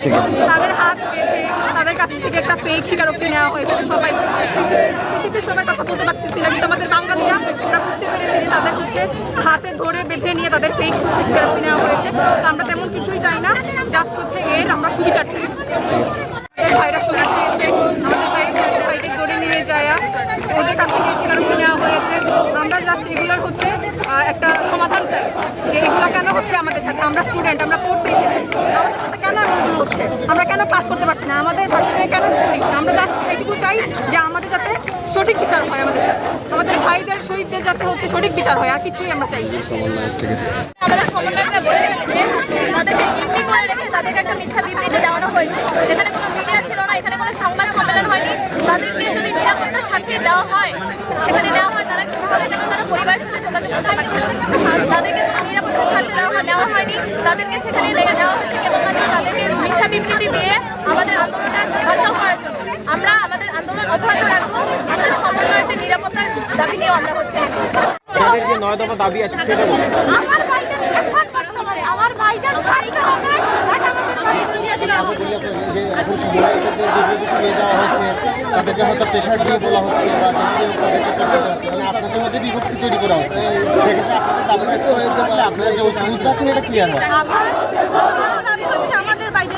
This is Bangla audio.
তাদের হাত পেতে তাদের কাছ থেকে একটা পেক স্বীকারোক্তি নেওয়া হয়েছে সবাই পৃথিবীর- সবাই কথা বলতে পারতেছি না, কিন্তু আমাদের বাঙালিরা ওরা বুঝতে পেরেছে যে তাদের হচ্ছে হাতে ধরে বেঁধে নিয়ে তাদের পেক হচ্ছে স্বীকারোক্তি নেওয়া হয়েছে। তো আমরা তেমন কিছুই চাই না জাস্ট হচ্ছে এর আমরা সুবিচার চাই আমাদের ভাইরা সোনার পেয়েছে আমাদের ভাইরা ভাইকে ধরে নিয়ে যায় ওদের কাছ থেকে স্বীকারোক্তি নেওয়া হয়েছে আমরা জাস্ট এগুলোর হচ্ছে আহ, একটা সমাধান চাই যে এগুলো কেন হচ্ছে আমাদের সাথে। আমরা স্টুডেন্ট আমরা পড়তে এসেছি। আমাদের সাথে কেন এমনগুলো হচ্ছে? আমরা কেন পাস করতে পারছি না? আমাদের ভার্সিটি কেন করি? আমরা জাস্ট এইটুকু চাই যে আমাদের যাতে সঠিক বিচার হয় আমাদের সাথে। আমাদের ভাইদের, শহীদদের যাতে হচ্ছে সঠিক বিচার হয়, আর কিছুই আমরা চাই না। আমাদের সমন্বয়করা বলে রেখেছে তাদেরকে একটা মিথ্যা হয়েছে। না, এখানে কোনো দেওয়া হয়, সেখানে দেওয়া হয়, তারা তারা পরিবারের সাথে যোগাযোগ করতে না আর তাদেরকে নিরাপত্তার সাথে দেওয়া হয় নেওয়া হয়নি তাদেরকে সেখানে রেখে দেওয়া হয়েছে কেবলমাত্র তাদেরকে মিথ্যা বিবৃতি দিয়ে আমাদের আন্দোলনটা বাঁচাও করার জন্য। আমরা আমাদের আন্দোলন অব্যাহত রাখব। আমাদের সমন্বয়কের নিরাপত্তার দাবি নিয়েও আমরা হচ্ছে। যে নয় দফা দাবি আছে সেটা বলুন। আমার ভাইদের এখন বর্তমানে আমার ভাইদের ছাড়তে হবে যে এখন সমন্বয়কদের যে বিষয়ে নিয়ে যাওয়া হয়েছে তাদেরকে হয়তো প্রেশার দিয়ে বলা হচ্ছে বা হচ্ছে। মানে হচ্ছে। হচ্ছে আমাদের বাইরে